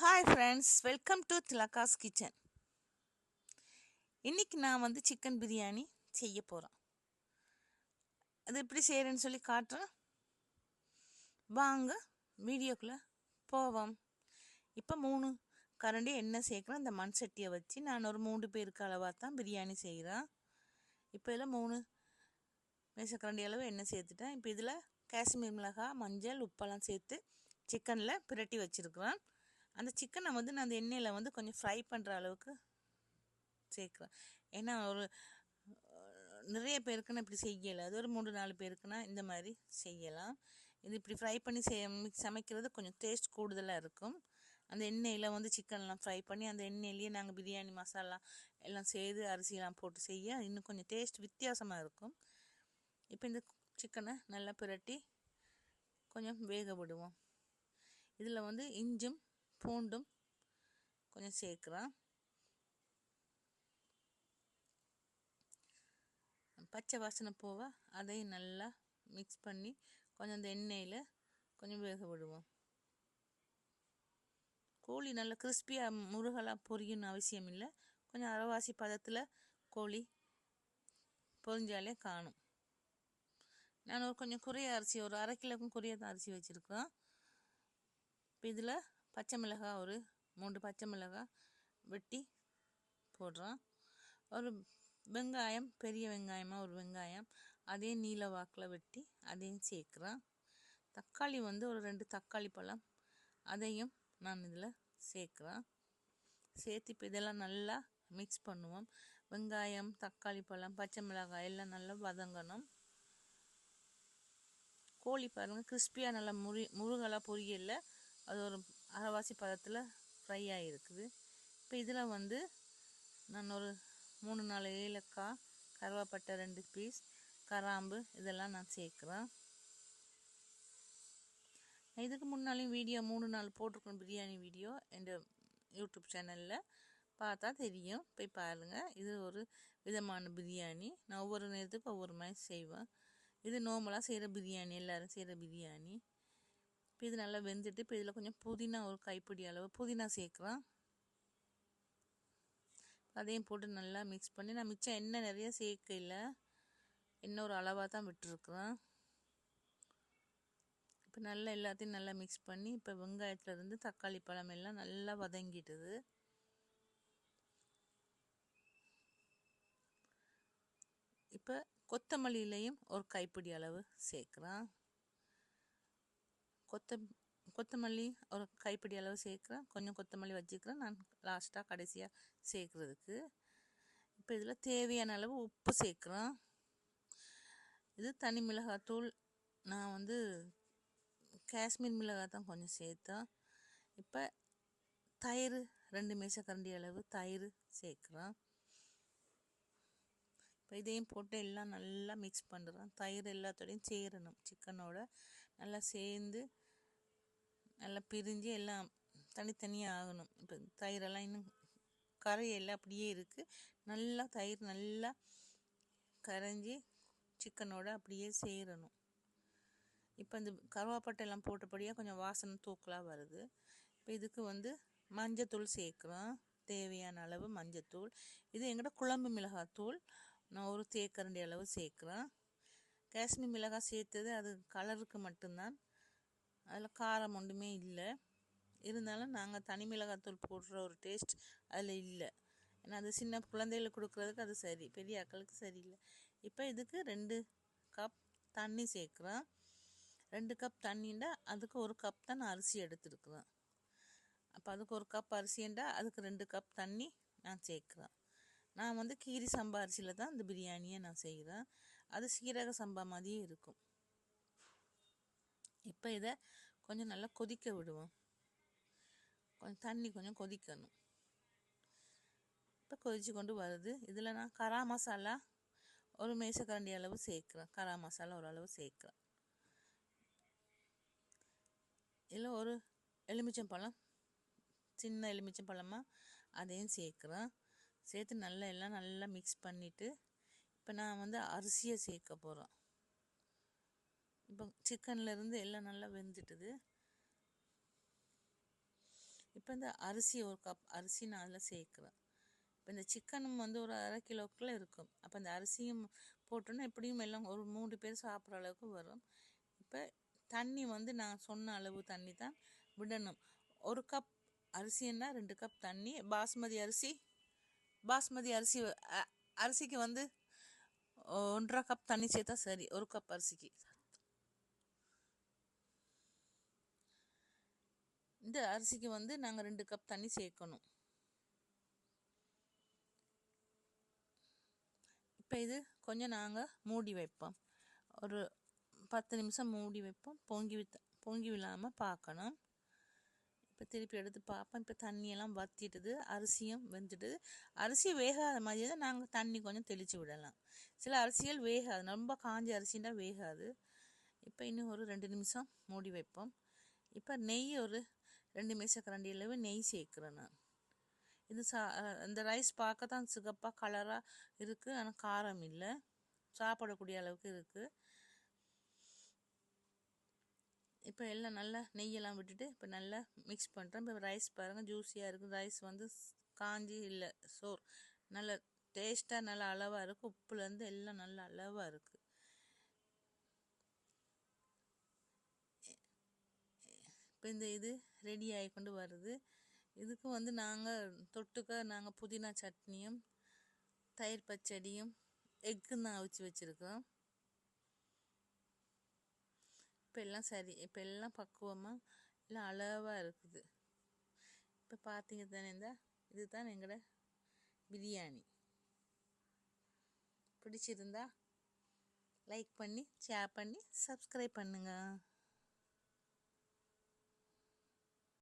Hi friends welcome to Thilaka's kitchen இன்னைக்கு நான் வந்து சிக்கன் பிரியாணி செய்ய போகிறேன் அது எப்படி செய்கிறேன்னு சொல்லி காட்டுறேன். வாங்க வீடியோக்குள்ளே போவோம். இப்போ மூணு கரண்டி எண்ணெய் சேர்க்குறேன் இந்த மண் சட்டியை வச்சு நான் ஒரு மூணு பேருக்கு அளவாக தான் பிரியாணி செய்கிறேன் இப்போ இதில் மூணு மேசக்கரண்டி அளவு எண்ணெய் சேர்த்துட்டேன். இப்போ இதில் காஷ்மீர் மிளகாய் மஞ்சள் உப்பெல்லாம் சேர்த்து சிக்கனில் பிரட்டி வச்சுருக்குறேன். அந்த சிக்கனை வந்து நான் அந்த எண்ணெயில் வந்து கொஞ்சம் ஃப்ரை பண்ணுற அளவுக்கு சேர்க்குறேன். ஏன்னா ஒரு நிறைய பேருக்குன்னு இப்படி செய்யலை. அது ஒரு மூணு நாலு பேருக்குன்னா இந்த மாதிரி செய்யலாம். இது இப்படி ஃப்ரை பண்ணி செய் சமைக்கிறது கொஞ்சம் டேஸ்ட் கூடுதலாக இருக்கும். அந்த எண்ணெயில் வந்து சிக்கன்லாம் ஃப்ரை பண்ணி அந்த எண்ணெயிலேயே நாங்கள் பிரியாணி மசாலா எல்லாம் செய்து அரிசிலாம் போட்டு செய்ய இன்னும் கொஞ்சம் டேஸ்ட் வித்தியாசமாக இருக்கும். இப்போ இந்த சிக்கனை நல்லா பிரட்டி கொஞ்சம் வேக விடுவோம். இதில் வந்து இஞ்சும் பூண்டும் கொஞ்சம் சேர்க்குறேன் பச்சை வாசனை போக அதையும் நல்லா மிக்ஸ் பண்ணி கொஞ்சம் அந்த எண்ணெயில் கொஞ்சம் வேக விடுவோம். கோழி நல்லா கிறிஸ்பியாக முருகலாக பொரியணும்னு அவசியம் இல்லை. கொஞ்சம் அரைவாசி பதத்தில் கோழி பொரிஞ்சாலே காணும். நான் ஒரு கொஞ்சம் குறைய அரிசி ஒரு அரை கிலோக்கும் குறைய தான் அரிசி வச்சுருக்கேன் இப்போ இதில் பச்சை மிளகாய் ஒரு மூன்று பச்சை மிளகாய் வெட்டி போடுறோம். ஒரு வெங்காயம் பெரிய வெங்காயமாக ஒரு வெங்காயம் அதையும் நீல வாக்கில் வெட்டி அதையும் சேர்க்குறேன் தக்காளி வந்து ஒரு ரெண்டு தக்காளி பழம் அதையும் நான் இதில் சேர்க்குறேன் சேர்த்து இப்போ இதெல்லாம் நல்லா மிக்ஸ் பண்ணுவோம். வெங்காயம் தக்காளி பழம் பச்சை மிளகாய் எல்லாம் நல்லா வதங்கணும். கோழி பாருங்கள் கிறிஸ்பியாக நல்லா முறி முருகலாக பொரியல அது ஒரு அரைவாசி பதத்தில் ஃப்ரை ஆகிருக்குது இப்போ இதில் வந்து நான் ஒரு மூணு நாலு ஏலக்காய் கருவாப்பட்டை ரெண்டு பீஸ் கராம்பு இதெல்லாம் நான் சேர்க்குறேன். இதுக்கு முன்னாலையும் வீடியோ மூணு நாள் போட்டிருக்கணும் பிரியாணி வீடியோ என் யூடியூப் சேனலில் பார்த்தா தெரியும். போய் பாருங்கள் இது ஒரு விதமான பிரியாணி. நான் ஒவ்வொரு நேரத்துக்கு ஒவ்வொரு மாதிரி செய்வேன். இது நார்மலாக செய்கிற பிரியாணி. எல்லோரும் செய்கிற பிரியாணி. இப்போ இது நல்லா வெந்துட்டு இப்போ இதில் கொஞ்சம் புதினா ஒரு கைப்பிடி அளவு புதினா சேர்க்குறேன் அதையும் போட்டு நல்லா மிக்ஸ் பண்ணி நான் மிச்சம் எண்ணெய் நிறைய சேர்க்கல. இல்லை எண்ணெய் ஒரு அளவாக தான் விட்டுருக்குறேன். இப்போ நல்லா எல்லாத்தையும் நல்லா மிக்ஸ் பண்ணி இப்போ வெங்காயத்துலேருந்து தக்காளி பழம் எல்லாம் நல்லா வதங்கிட்டுது. இப்போ கொத்தமல்லியிலையும் ஒரு கைப்பிடி அளவு சேர்க்குறேன். கொத்த கொத்தமல்லி ஒரு கைப்பிடி அளவு சேர்க்குறேன். கொஞ்சம் கொத்தமல்லி வச்சுக்கிறேன். நான் லாஸ்ட்டாக கடைசியாக சேர்க்குறதுக்கு. இப்போ இதில் தேவையான அளவு உப்பு சேர்க்குறேன். இது தனி மிளகாத்தூள். நான் வந்து காஷ்மீர் மிளகாய் தான் கொஞ்சம் சேர்த்தேன். இப்போ தயிர் ரெண்டு மேசக்கரண்டி அளவு தயிர் சேர்க்குறேன். இப்போ இதையும் போட்டு எல்லாம் நல்லா மிக்ஸ் பண்ணுறேன் தயிர் எல்லாத்தோடையும் சேரணும். சிக்கனோட நல்லா சேர்ந்து நல்லா பிரிஞ்சு எல்லாம் தனித்தனியாக ஆகணும். இப்போ தயிரெல்லாம் இன்னும் கரையெல்லாம் அப்படியே இருக்குது நல்லா தயிர் நல்லா கரைஞ்சி சிக்கனோட அப்படியே சேரணும். இப்போ இந்த கருவாப்பட்டை எல்லாம் போட்டபடியாக கொஞ்சம் வாசனை தூக்கலாக வருது. இப்போ இதுக்கு வந்து மஞ்சத்தூள் சேர்க்குறோம் தேவையான அளவு மஞ்சத்தூள். இது எங்கிட்ட குழம்பு மிளகாத்தூள். நான் ஒரு தேக்கரண்டி அளவு சேர்க்குறேன் காஷ்மீர் மிளகாய் சேர்த்தது அது கலருக்கு மட்டும்தான். அதில் காரம் ஒன்றுமே இல்லை. இருந்தாலும் நாங்கள் தனி மிளகாத்தூள் போடுற ஒரு டேஸ்ட் அதில் இல்லை. ஏன்னா அது சின்ன குழந்தைகளுக்கு கொடுக்குறதுக்கு அது சரி பெரிய ஆக்களுக்கு சரியில்லை. இப்போ இதுக்கு ரெண்டு கப் தண்ணி சேர்க்குறேன் ரெண்டு கப் தண்ணிண்டா அதுக்கு ஒரு கப் தான் நான் அரிசி எடுத்துருக்குறேன். அப்போ அதுக்கு ஒரு கப் அரிசிண்டா அதுக்கு ரெண்டு கப் தண்ணி நான் சேர்க்குறேன். நான் வந்து கீரி சம்பா அரிசியில் தான் இந்த பிரியாணியை நான் செய்கிறேன் அது சீரக சம்பா மாதிரியே இருக்கும். இப்போ இதை கொஞ்சம் நல்லா கொதிக்க விடுவோம். கொஞ்சம் தண்ணி கொஞ்சம் கொதிக்கணும். இப்போ கொதிச்சு கொண்டு வருது. இதில் நான் கரா மசாலா ஒரு மேசக்கரண்டி அளவு சேர்க்குறேன். கரா மசாலா ஒரு அளவு சேர்க்குறேன். இதில் ஒரு எலுமிச்சம்பழம் சின்ன எலுமிச்சம்பழமாக அதையும் சேர்க்குறேன். சேர்த்து நல்லா எல்லாம் நல்லா மிக்ஸ் பண்ணிவிட்டு இப்போ நான் வந்து அரிசியை சேர்க்க போகிறோம் இப்போ சிக்கன்லேருந்து எல்லாம் நல்லா வெந்துட்டுது. இப்போ இந்த அரிசி ஒரு கப் அரிசி நான் அதில் சேர்க்குறேன். இப்போ இந்த சிக்கனும் வந்து ஒரு அரை கிலோக்குள்ளே இருக்கும். அப்போ இந்த அரிசியும் போட்டோன்னா எப்படியும் எல்லாம் ஒரு மூணு பேர் சாப்பிட்ற அளவுக்கு வரும். இப்போ தண்ணி வந்து நான் சொன்ன அளவு தண்ணி தான் விடணும். ஒரு கப் அரிசின்னா ரெண்டு கப் தண்ணி. பாஸ்மதி அரிசி பாஸ்மதி அரிசி அரிசிக்கு வந்து ஒன்றரை கப் தண்ணி சேர்த்தா சரி ஒரு கப் அரிசிக்கு. இந்த அரிசிக்கு வந்து நாங்கள் ரெண்டு கப் தண்ணி சேர்க்கணும். இப்போ இது கொஞ்சம் நாங்கள் மூடி வைப்போம். ஒரு பத்து நிமிஷம் மூடி வைப்போம். பொங்கி வித் பொங்கி விழாமல் பார்க்கணும் இப்போ திருப்பி எடுத்து பார்ப்போம் இப்போ தண்ணியெல்லாம் வத்திட்டுது அரிசியும் வெந்துட்டுது. அரிசி வேகாத மாதிரியே தான் நாங்கள் தண்ணி கொஞ்சம் தெளித்து விடலாம். சில அரிசிகள் வேகாது ரொம்ப காஞ்ச அரிசின்னா வேகாது. இப்போ இன்னும் ஒரு ரெண்டு நிமிஷம் மூடி வைப்போம். இப்போ நெய் ஒரு ரெண்டு மேசக்கரண்டி அளவு நெய் சேர்க்குறேன் நான். இது சா இந்த ரைஸ் பார்க்க தான் சிகப்பாக கலராக இருக்குது ஆனால் காரம் இல்லை. சாப்பிடக்கூடிய அளவுக்கு இருக்குது இப்போ எல்லாம் நல்லா நெய்யெல்லாம் விட்டுட்டு இப்போ நல்லா மிக்ஸ் பண்ணுறேன் இப்போ ரைஸ் பாருங்கள் ஜூஸியாக இருக்கும். ரைஸ் வந்து காஞ்சி இல்லை சோர் நல்ல டேஸ்ட்டாக நல்ல அளவாக இருக்குது உப்புலேருந்து எல்லாம் நல்ல அளவாக இருக்குது இப்போ இந்த இது ரெடி ஆகி கொண்டு வருது. இதுக்கு வந்து நாங்கள் தொட்டுக்க நாங்கள் புதினா சட்னியும் தயிர் பச்சடியும் எக்கு தான் அவிச்சு வச்சுருக்கோம். இப்போ எல்லாம் சரி இப்போ எல்லாம் பக்குவமாக எல்லாம் அளவாக இருக்குது. இப்போ பார்த்தீங்க தானே இந்த இதுதான் எங்களோட பிரியாணி. பிடிச்சிருந்தா லைக் பண்ணி ஷேர் பண்ணி சப்ஸ்கிரைப் பண்ணுங்கள்